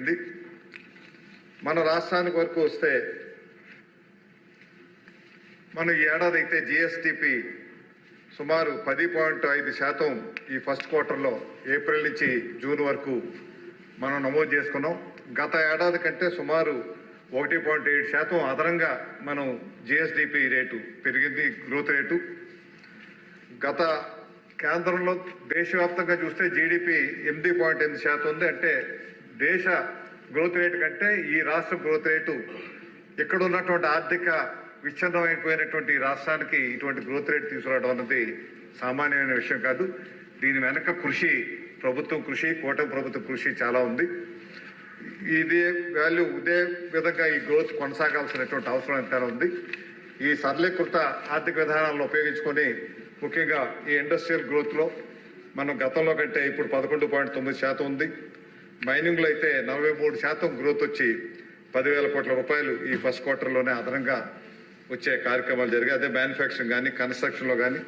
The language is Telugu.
ఉంది మన రాష్ట్రానికి వరకు వస్తే మనం ఈ ఏడాది అయితే జిఎస్టిపి సుమారు పది పాయింట్ ఐదు శాతం ఈ ఫస్ట్ క్వార్టర్లో ఏప్రిల్ నుంచి జూన్ వరకు మనం నమోదు చేసుకున్నాం. గత ఏడాది కంటే సుమారు ఒకటి పాయింట్ ఏడు శాతం అదనంగా మనం జిఎస్డిపి రేటు పెరిగింది గ్రోత్ రేటు. గత కేంద్రంలో దేశవ్యాప్తంగా చూస్తే జీడిపి ఎనిమిది పాయింట్ ఎనిమిది శాతం ఉంది. అంటే దేశ గ్రోత్ రేటు కంటే ఈ రాష్ట్ర గ్రోత్ రేటు ఇక్కడ ఉన్నటువంటి ఆర్థిక విచ్ఛిన్నమైపోయినటువంటి రాష్ట్రానికి ఇటువంటి గ్రోత్ రేట్ తీసుకురావడం అన్నది సామాన్యమైన విషయం కాదు. దీని వెనక కృషి ప్రభుత్వం కృషి కూటమి ప్రభుత్వ కృషి చాలా ఉంది. ఇదే వాల్యూ ఇదే విధంగా ఈ గ్రోత్ కొనసాగాల్సినటువంటి అవసరం ఎంతైనా ఉంది. ఈ సరళీకృత ఆర్థిక విధానాలను ఉపయోగించుకొని ముఖ్యంగా ఈ ఇండస్ట్రియల్ గ్రోత్లో మనం గతంలో కంటే ఇప్పుడు పదకొండు పాయింట్ తొమ్మిది శాతం ఉంది. మైనింగ్లో అయితే నలభై మూడు శాతం గ్రోత్ వచ్చి పదివేల కోట్ల రూపాయలు ఈ ఫస్ట్ క్వార్టర్లోనే అదనంగా వచ్చే కార్యక్రమాలు జరిగాయి. అదే మ్యానుఫ్యాక్చరింగ్ కానీ కన్స్ట్రక్షన్లో కానీ